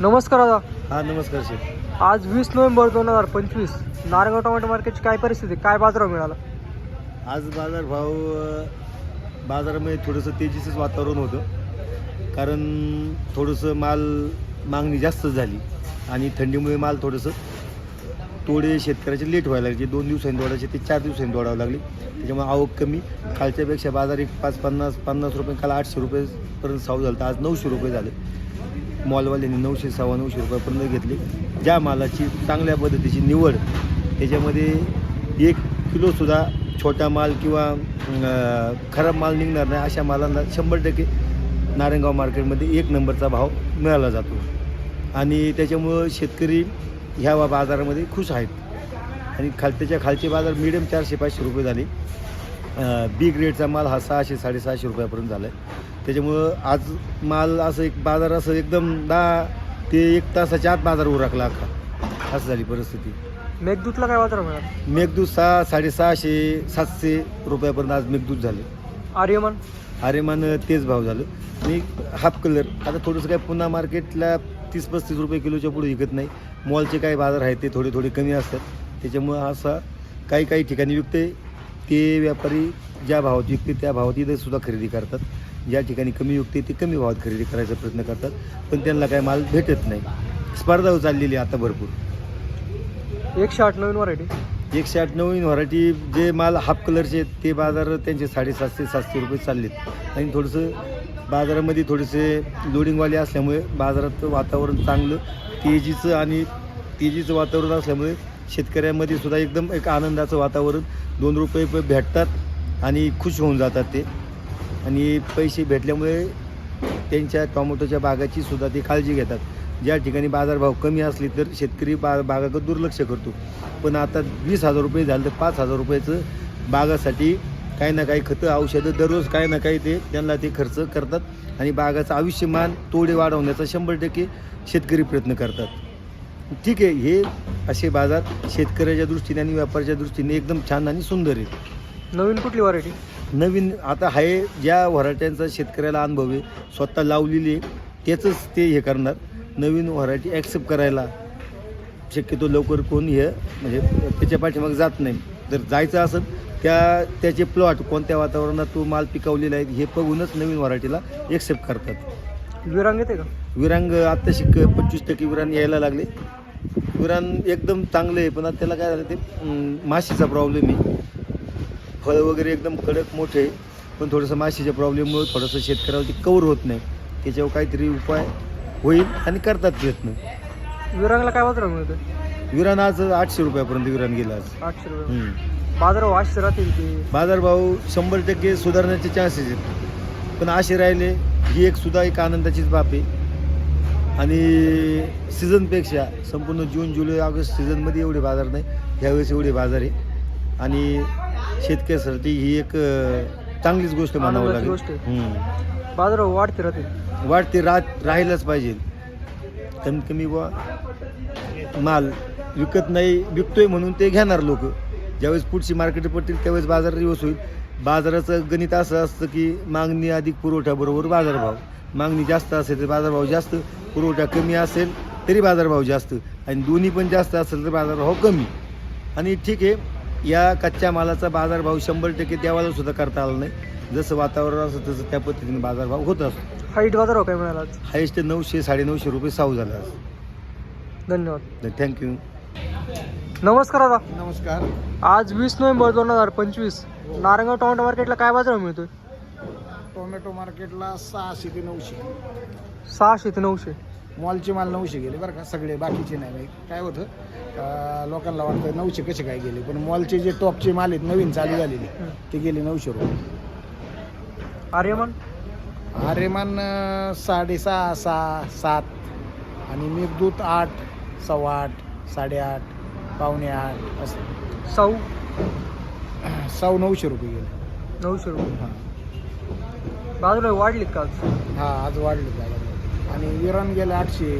नमस्कार दादा. हा नमस्कार शेठ आज वीस नोव्हेंबर दोन हजार पंचवीस. नारायणगाव टोमॅटो मार्केटची काय परिस्थिती? काय बाजाराव मिळाला? आज बाजारभाव अ, बाजारामध्ये थोडंसं तेजीचंच वातावरण होतं. कारण थोडंसं माल मागणी जास्त झाली आणि थंडीमुळे माल थोडंसं तोडे शेतकऱ्याचे लेट व्हायला लागले. जे दोन दिवसांनी तोडायचे ते चार दिवसांनी तोडावं लागले. त्याच्यामुळे आवक कमी. कालच्यापेक्षा बाजार एक पाच पन्नास पन्नास रुपये काल आठशे रुपयेपर्यंत साऊ झालं तर आज नऊशे रुपये झाले. मॉलवाल्यांनी नऊशे सव्वा नऊशे रुपयापर्यंत घेतले. ज्या मालाची चांगल्या पद्धतीची निवड त्याच्यामध्ये एक किलोसुद्धा छोटा माल किंवा खराब माल निघणार नाही अशा मालांना शंभर टक्के नारायणगाव मार्केटमध्ये एक नंबरचा भाव मिळाला जातो. आणि त्याच्यामुळं शेतकरी ह्या बाजारामध्ये खुश आहेत. आणि खाल त्याच्या खालचे बाजार मिडियम चारशे पाचशे रुपये झाले. बी ग्रेडचा माल हा सहाशे साडेसहाशे रुपयापर्यंत झाला आहे त्याच्यामुळं आज माल असं एक बाजार असं एकदम दहा ते एक तासाच्या आत बाजार उरकला अख्खा. असं झाली परिस्थिती. मेघदूतला काय बाजाराव मिळाला मेघदूत सहा साडेसहाशे सातशे रुपयापर्यंत आज मेघदूत झाले. आर्यमान? आरेमान तेच भाव झालं. आणि हाफ कलर. आता थोडंसं काय पुन्हा मार्केटला तीस पस्तीस रुपये किलोच्या पुढे विकत नाही. मॉलचे काही बाजार आहेत ते थोडे थोडे कमी असतात. त्याच्यामुळं असा काही काही ठिकाणी विकते. ते व्यापारी ज्या भावात विकते त्या भावात इथे सुद्धा खरेदी करतात. ज्या ठिकाणी कमी विकते ते कमी भावात खरेदी करायचा प्रयत्न करतात. पण त्यांना काय माल भेटत नाही. स्पर्धा चाललेली आहे आता भरपूर. एकशे आठ नवीन व्हरायटी एकशे आठ नवीन व्हरायटी जे माल हाफ कलरचे आहेत, ते बाजार त्यांचे साडेसातशे सातशे रुपये चाललेत. आणि थोडंसं बाजारामध्ये थोडेसे लोडिंगवाले असल्यामुळे बाजारात वातावरण चांगलं तेजीचं आणि तेजीचं वातावरण असल्यामुळे शेतकऱ्यांमध्ये सुद्धा एकदम एक आनंदाचं वातावरण. दोन रुपये भेटतात आणि खुश होऊन जातात ते. आणि पैसे भेटल्यामुळे त्यांच्या टोमॅटोच्या बागाची सुद्धा ते काळजी घेतात. ज्या ठिकाणी बाजारभाव कमी असली तर शेतकरी बा बागाकडे दुर्लक्ष करतो. पण आता वीस हजार रुपये झालं तर पाच हजार रुपयाचं बागासाठी काही ना काही खतं औषधं दररोज काही ना काही ते त्यांना ते खर्च करतात आणि बागाचं आयुष्यमान तोडे वाढवण्याचा शंभर टक्के शेतकरी प्रयत्न करतात. ठीक आहे हे असे बाजार शेतकऱ्याच्या दृष्टीने आणि व्यापाऱ्याच्या दृष्टीने एकदम छान आणि सुंदर आहेत. नवीन कुठली व्हरायटी नवीन आता आहे ज्या व्हरायट्यांचा शेतकऱ्याला अनुभव आहे स्वतः लावलेली आहे त्याचंच ते हे करणार. नवीन व्हरायटी ॲक्सेप्ट करायला शक्यतो लवकर कोण हे म्हणजे त्याच्या पाठीमागे जात नाही. जर जायचं असेल त्या त्याचे प्लॉट कोणत्या वातावरणात तो माल पिकवलेला आहे हे बघूनच नवीन व्हरायटीला एक्सेप्ट करतात. विरांग येते का? विरांग आत्ता शिक पंचवीस टक्के विरान यायला लागले. विरान एकदम चांगलं आहे पण आता त्याला काय झालं ते माशीचा प्रॉब्लेम आहे. फळं वगैरे एकदम कडक मोठे पण थोडंसं माशीच्या प्रॉब्लेममुळे थोडंसं शेतकऱ्यावरती कवर होत नाही. त्याच्यावर काहीतरी उपाय होईल आणि करतात प्रयत्न. विरांगला काय बाजाराव मिळतोय विरान आज आठशे रुपयापर्यंत विरान गेलं आज. आठशे रुपये. हम्म. बाजाराव आठशे राहतील की? बाजारभाव शंभर टक्के सुधारण्याचे चान्सेस आहेत. पण असे राहिले ही एक सुद्धा एक आनंदाचीच बाब आहे. आणि सीझनपेक्षा संपूर्ण जून जुलै ऑगस्ट सीझनमध्ये एवढे बाजार नाही. ह्यावेळेस एवढे बाजार आहे. आणि शेतकऱ्यासाठी ही एक अं, चांगलीच गोष्ट म्हणावं आनंदाची लागेल. गोष्ट आहे. हम्म. बाजाराव वाढते राहतील वाटते राहत राहिलंच पाहिजे. कमीत कमी बुवा माल विकत नाही विकतोय म्हणून ते घेणार लोक. ज्यावेळेस पुढची मार्केट पडतील त्यावेळेस बाजार रिवर्स होईल. बाजाराचं गणित असं असतं की मागणी अधिक पुरवठ्याबरोबर बाजारभाव. मागणी जास्त असेल तर बाजारभाव जास्त पुरवठा कमी असेल तरी बाजारभाव जास्त. आणि दोन्ही पण जास्त असेल तर बाजारभाव कमी. आणि ठीक आहे या कच्च्या मालाचा बाजारभाव शंभर टक्के त्यावेळेला सुद्धा करता आला नाही. जसं वातावरण असतं तसं त्या पद्धतीने बाजारभाव होत असतो. हाईट बाजाराव काय मिळाला आज हायेस्ट नऊशे साडेनऊशे रुपये साऊ झाला धन्यवाद. थँक्यू नमस्कार दादा. नमस्कार. आज वीस नोव्हेंबर दोन हजार पंचवीस. नारायणगाव टोमॅटो मार्केटला काय बाजाराव मिळतोय? टोमॅटो मार्केटला सहाशे ते नऊशे. सहाशे ते नऊशे. मॉलचे माल नऊशे गेले बरं का सगळे बाकीचे नाही. काय होतं लोकांना वाटतं नऊशे कसे काय गेले पण मॉलचे जे टॉपचे माल आहेत नवीन चालू झालेले ते गेले नऊशे रुपये. आर्यमान? आरेमान अं, साडेसहा सहा सात आणि मेघदूत आठ सव्वा आठ साडेआठ पावणे आठ असं. साऊ सव्वा नऊशे रुपये गेले. नऊशे रुपये. हां. बाजाराव वाढलीत का आज हा आज वाढले बाजारात आणि विरान गेले आठशे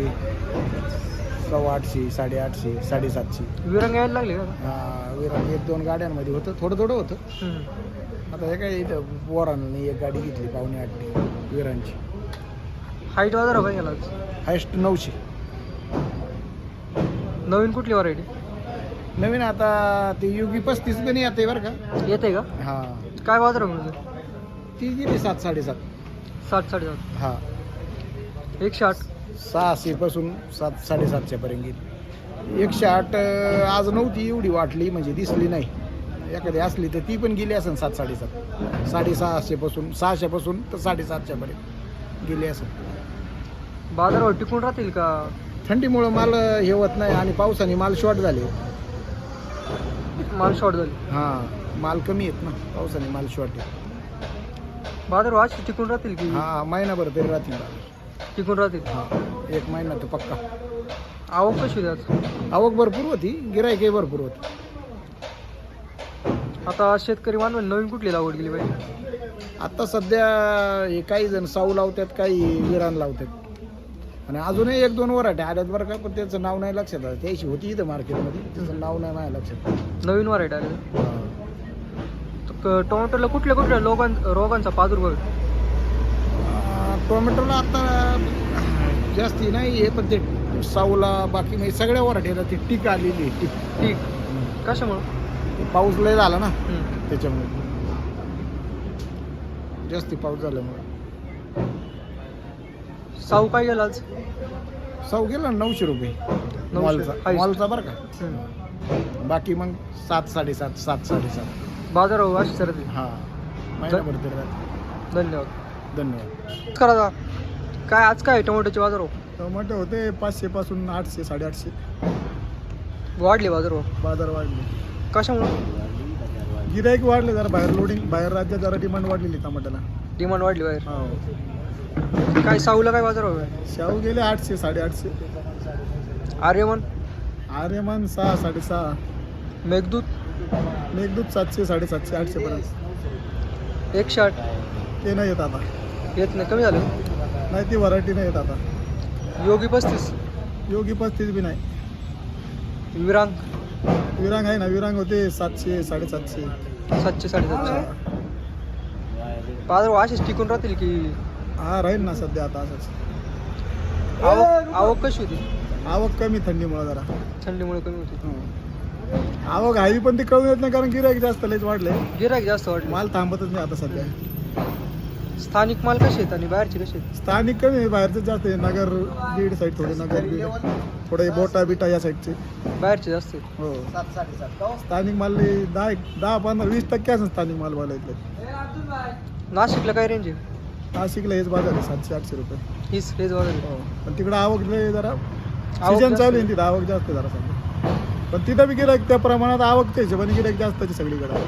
सव्वा आठशे साडेआठशे साडेसातशे विरांग यायला लागले का? हा, विरान एक दोन गाड्यांमध्ये होतं थोडं थोडं होतं. हम्म. आता हे काय इथं पोरांनी एक गाडी घेतली पावणे आठची विरांची हाईट गेला. आज हायस्ट नऊशे. नवीन कुठली व्हरायटी नवीन आता ती युगी पस्तीस पण येते बरं का? येते का? हा. काय बाजार म्हणजे ती गेली सात साडेसात. साठ साडेसाठ हा. एकशे आठ सहाशे पासून सात साडेसातशे पर्यंत गेली. एकशे आठ आज नव्हती एवढी वाटली म्हणजे दिसली नाही. एखादी असली तर ती पण गेली असेल सात साडेसात. साडेसहाशे पासून सहाशे पासून तर साडेसातशे पर्यंत गेली असेल. बाजारावर टिकून राहतील का? थंडीमुळं माल हे होत नाही आणि पावसाने माल शॉर्ट झाले. माल शॉर्ट झाली. हां माल कमी आहेत ना पावसाने माल शॉर्ट आहे. बाजारावर अशी टिकून राहतील की? हा महिनाभर तरी राहतील. टिकून राहतील. हा एक महिना तर पक्का. आवक कशी द्याच आवक भरपूर होती गिरायकही भरपूर होती. आता शेतकरी मानव नवीन कुठली लागवड केली पाहिजे? आता सध्या हे काही जण साऊ लावतात काही विरान लावतात. आणि अजूनही एक दोन वराटे आल्यात बरं का पण त्याचं नाव नाही लक्षात आलं. त्याची होती इथं मार्केटमध्ये त्याचं नाव नाही माझ्या लक्षात नवीन व्हरायटी आले. हा. टोमॅटोला कुठल्या कुठल्या रोगां रोगांचा प्रादुर्भाव आहे? टोमॅटोला आता जास्ती नाही आहे पण ते साऊला बाकी नाही सगळ्या वराठ्याला ती टीक आलेली टीक ठीक कशामुळं? पाऊस लय झाला ना. त्याच्यामुळे. जास्ती पाऊस झाल्यामुळे. साऊ काय गेला आज? साऊ गेला ना नऊशे रुपये. मॉलचा. बरं का. बाकी मग सात साडेसात सात साडेसात. बाजारावर अशी सर हां. महिनाभर तरी राहते. धन्यवाद. धन्यवाद. करा दादा. काय आज काय टोमॅटोचे बाजार हो? टोमॅटो होते पाचशे पासून आठशे साडेआठशे. वाढले बाजार हो. बाजार वाढले. कशामुळं? गिराईक वाढले जरा बाहेर लोडिंग बाहेर राज्यात जरा डिमांड वाढलेली टमाट्याला. डिमांड वाढली बाहेर. हो. काय साऊला काय बाजार हो? शाहू गेले आठशे साडेआठशे. आर्यमन? आर्यमान सहा साडेसहा. मेघदूत? मेघदूत सातशे साडेसातशे आठशेपर्यंत एकशे आठ ते नाही येत आता. येत नाही कमी झालं. नाही ती व्हरायटी नाही येत आता. योगी पस्तीस. योगी पस्तीस बी नाही. विरांग. विरांग आहे ना विरांग होते सातशे साडेसातशे. सातशे साडेसातशे. बाजार असेच टिकून राहतील की? हा राहील ना सध्या आता असंच. आवक आवक कशी होती? आवक कमी थंडीमुळे जरा. थंडीमुळे कमी होती. आवक हवी पण ती कमी येत नाही कारण गिराईक जास्त लयच वाढले. गिरायक जास्त वाढले. माल थांबतच नाही आता सध्या. स्थानिक माल कसे आहेत आणि बाहेरचे कसे आहेत? स्थानिक कमी आहे बाहेरचं जास्त आहे. नगर बीड साईड थोडे नगर बीड थोडे बोटा बिटा या साईडचे बाहेरचे जास्त आहेत. हो. स्थानिक माल दहा एक दहा पंधरा वीस टक्के असं स्थानिक माल मला इथले. नाशिकला काय रेंज आहे? नाशिकला हेच बाजार आहे सातशे आठशे रुपये. हीच हेच बाजार आहे. हो. पण तिकडं आवक लय जरा. आवक सीजन जास्त चालू आहे. आहे. तिथं आवक जास्त आहे जरा सध्या. पण तिथं बी गिराईक त्या प्रमाणात आवकच्या हिशोबाने गिराईक जास्त सगळीकडे.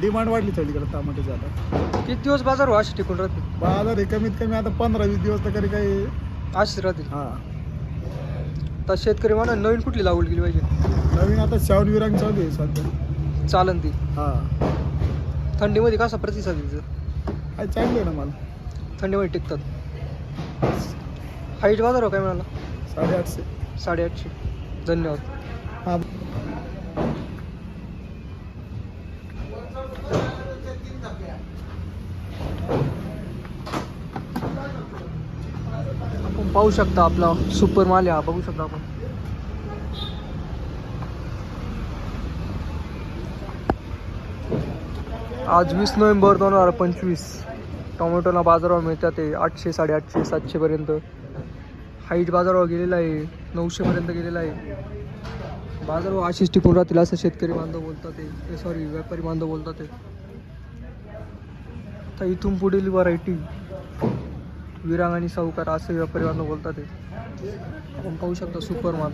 डिमांड वाढली सगळीकडे टमाट्याची आता किती दिवस बाजार हो असे टिकून राहतील? बाजार हे कमीत कमी आता पंधरा वीस दिवस तर कधी काही असेच राहतील. हां. तर शेतकरी म्हणा नवीन कुठली लागवड केली पाहिजे? नवीन आता श्रावण विरांग चालू आहे सध्या. चालन ती. हां. थंडीमध्ये कसा प्रतिसाद द्यायचा काय चांगलं आहे ना मला. थंडीमध्ये टिकतात. हाईट बाजार हो काय मिळाला साडेआठशे. साडेआठशे. धन्यवाद. हां. पाहू शकता आपला सुपर माल आहे हा. बघू शकता आपण. आज वीस नोव्हेंबर दोन हजार पंचवीस. टोमॅटोला बाजारावर मिळतात ते आठशे साडेआठशे सातशेपर्यंत हाईट बाजारावर गेलेला आहे नऊशेपर्यंत गेलेला आहे. बाजारावर अशीच टिकून राहतील असं शेतकरी बांधव बोलतात ते. Eh, सॉरी व्यापारी बांधव बोलतात ते. तर इथून पुढील व्हरायटी विरांग आणि सावकार असे व्यापारी बांधव बोलतात ते आपण पाहू शकता सुपर माल